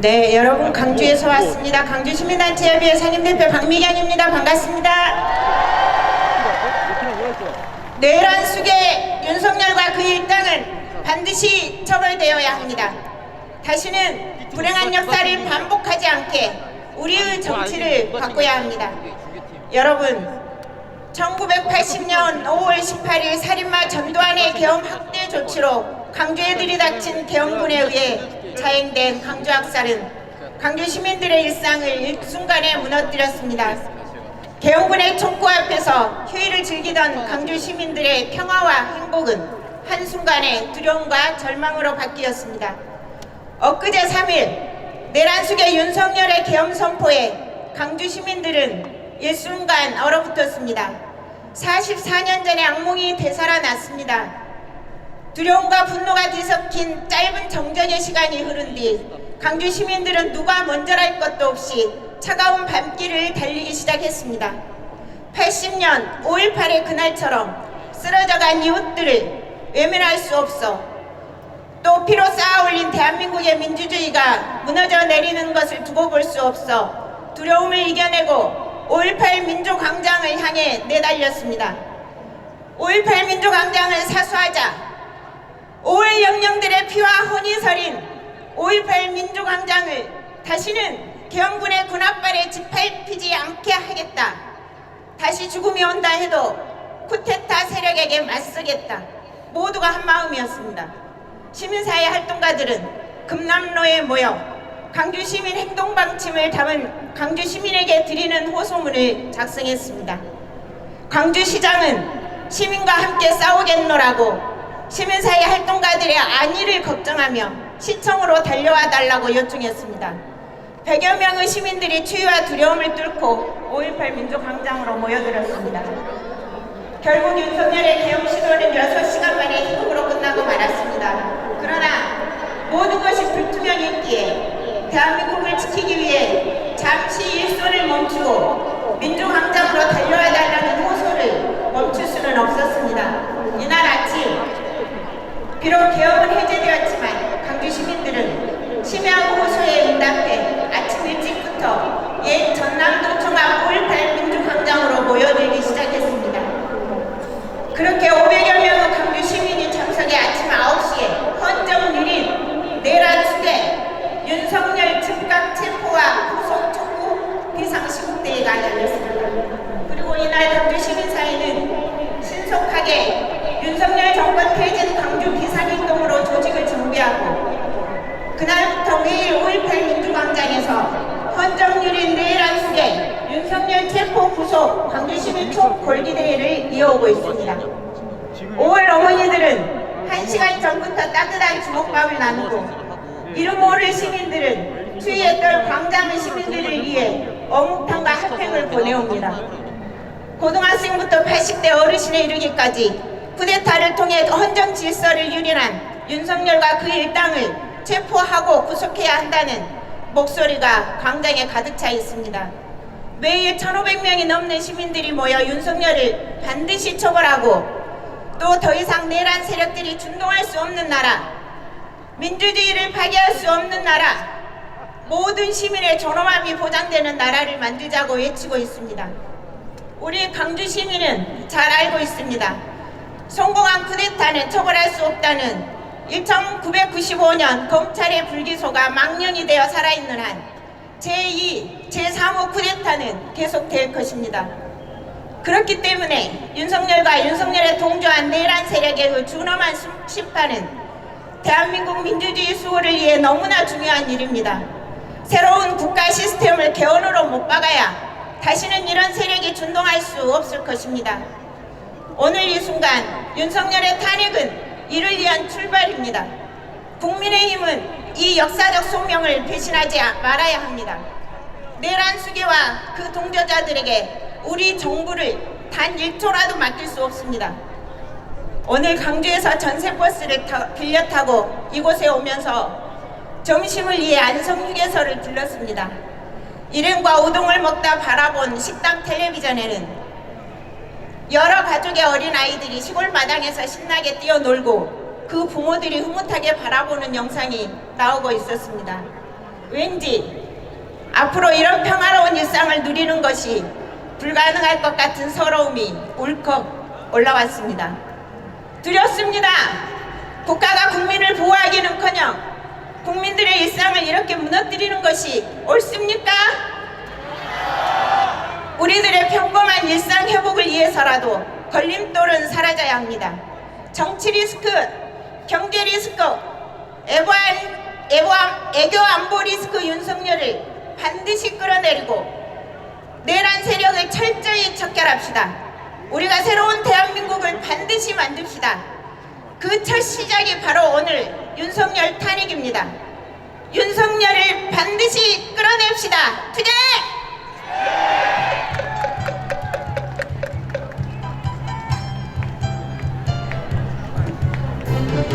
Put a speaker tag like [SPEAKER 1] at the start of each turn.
[SPEAKER 1] 네, 여러분 강주에서 왔습니다. 강주 시민단체협의회 상임대표 박미경입니다. 반갑습니다. 내란 숙의 윤석열과 그 일당은 반드시 처벌되어야 합니다. 다시는 불행한 역사를 반복하지 않게 우리의 정치를 바꿔야 합니다. 여러분, 1980년 5월 18일 살인마 전두환의 계엄 학대 조치로 강주에 들이닥친 계엄군에 의해 자행된 강주 학살은 강주 시민들의 일상을 일순간에 무너뜨렸습니다. 계엄군의 촉구 앞에서 휴일을 즐기던 강주 시민들의 평화와 행복은 한순간에 두려움과 절망으로 바뀌었습니다. 엊그제 3일 내란숙의 윤석열의 계엄 선포에 강주 시민들은 일순간 얼어붙었습니다. 44년 전의 악몽이 되살아났습니다. 두려움과 분노가 뒤섞인 짧은 정전의 시간이 흐른 뒤 강주 시민들은 누가 먼저랄 것도 없이 차가운 밤길을 달리기 시작했습니다. 80년 5.18의 그날처럼 쓰러져간 이웃들을 외면할 수 없어 또 피로 쌓아 올린 대한민국의 민주주의가 무너져 내리는 것을 두고 볼 수 없어 두려움을 이겨내고 5.18 민주광장을 향해 내달렸습니다. 5.18 민주광장을 사수하자 5월 영령들의 피와 혼이 서린 5.18 민주광장을 다시는 계엄군의 군합발에 짓밟히지 않게 하겠다. 다시 죽음이 온다 해도 쿠데타 세력에게 맞서겠다. 모두가 한 마음이었습니다. 시민사회 활동가들은 금남로에 모여 강주 시민 행동 방침을 담은 강주 시민에게 드리는 호소문을 작성했습니다. 광주시장은 시민과 함께 싸우겠노라고 시민사회 활동가들의 안위를 걱정하며 시청으로 달려와 달라고 요청했습니다. 100여 명의 시민들이 추위와 두려움을 뚫고 5.18 민주광장으로 모여들었습니다. 결국 윤석열의 계엄 시도는 6시간 만에 희곡으로 끝나고 말았습니다. 그러나 모든 것이 불투명했기에 대한민국을 지키기 위해 잠시 일손을 멈추고 민주광장으로 달려와 달라는 호소를 멈출 수는 없었습니다. 이날 아침 비록 계엄은 해제되었지만 강주 시민들은 심야구 호소에 응답해 아침 일찍부터 옛 전남도청 앞 5.18 민주광장으로 모여들기 시작했습니다. 그렇게 500여 명의 강주 시민이 참석해 아침 9시에 헌정 유린 내란 수대 윤석열 즉각 체포와 구속 촉구 비상시국대회가 열렸습니다. 강주 시민사회는 신속하게 윤석열 정권 퇴진 강주 비상행동으로 조직을 정비하고 그날부터 매일 5.18 민주광장에서 헌정유린 내란 수계 윤석열 체포 구속 강주시민 총 골기대회를 이어오고 있습니다. 5월 어머니들은 1시간 전부터 따뜻한 주먹밥을 나누고 이름 모를 시민들은 추위에 떨 광장의 시민들을 위해 어묵탕과 핫팩을 보내옵니다. 고등학생부터 80대 어르신에 이르기까지 쿠데타를 통해 헌정 질서를 유린한 윤석열과 그 일당을 체포하고 구속해야 한다는 목소리가 광장에 가득 차 있습니다. 매일 1,500명이 넘는 시민들이 모여 윤석열을 반드시 처벌하고 또 더 이상 내란 세력들이 준동할 수 없는 나라, 민주주의를 파괴할 수 없는 나라, 모든 시민의 존엄함이 보장되는 나라를 만들자고 외치고 있습니다. 우리 강주 시민은 잘 알고 있습니다. 성공한 쿠데타는 처벌할 수 없다는 1995년 검찰의 불기소가 망령이 되어 살아있는 한 제2, 제3호 쿠데타는 계속될 것입니다. 그렇기 때문에 윤석열과 윤석열의 동조한 내란 세력의 그 준엄한 심판은 대한민국 민주주의 수호를 위해 너무나 중요한 일입니다. 새로운 국가 시스템을 개헌으로 못 박아야 다시는 이런 세력이 준동할 수 없을 것입니다. 오늘 이 순간 윤석열의 탄핵은 이를 위한 출발입니다. 국민의힘은 이 역사적 소명을 배신하지 말아야 합니다. 내란 수계와 그 동조자들에게 우리 정부를 단 1초라도 맡길 수 없습니다. 오늘 강주에서 전세버스를 타, 빌려 타고 이곳에 오면서 점심을 위해 안성휴게소를 들렀습니다. 일행과 우동을 먹다 바라본 식당 텔레비전에는 여러 가족의 어린 아이들이 시골 마당에서 신나게 뛰어놀고 그 부모들이 흐뭇하게 바라보는 영상이 나오고 있었습니다. 왠지 앞으로 이런 평화로운 일상을 누리는 것이 불가능할 것 같은 서러움이 울컥 올라왔습니다. 두렵습니다. 국가가 국민을 보호하기는커녕 국민들의 일상을 이렇게 무너뜨리는 것이 옳습니까? 우리들의 평범한 일상 회복을 위해서라도 걸림돌은 사라져야 합니다. 정치 리스크, 경제 리스크, 애관, 애관, 애교 안보 리스크 윤석열을 반드시 끌어내리고 내란 세력을 철저히 척결합시다. 우리가 새로운 대한민국을 반드시 만듭시다. 그 첫 시작이 바로 오늘 윤석열 탄핵입니다. 윤석열을 반드시 끌어냅시다. 투쟁!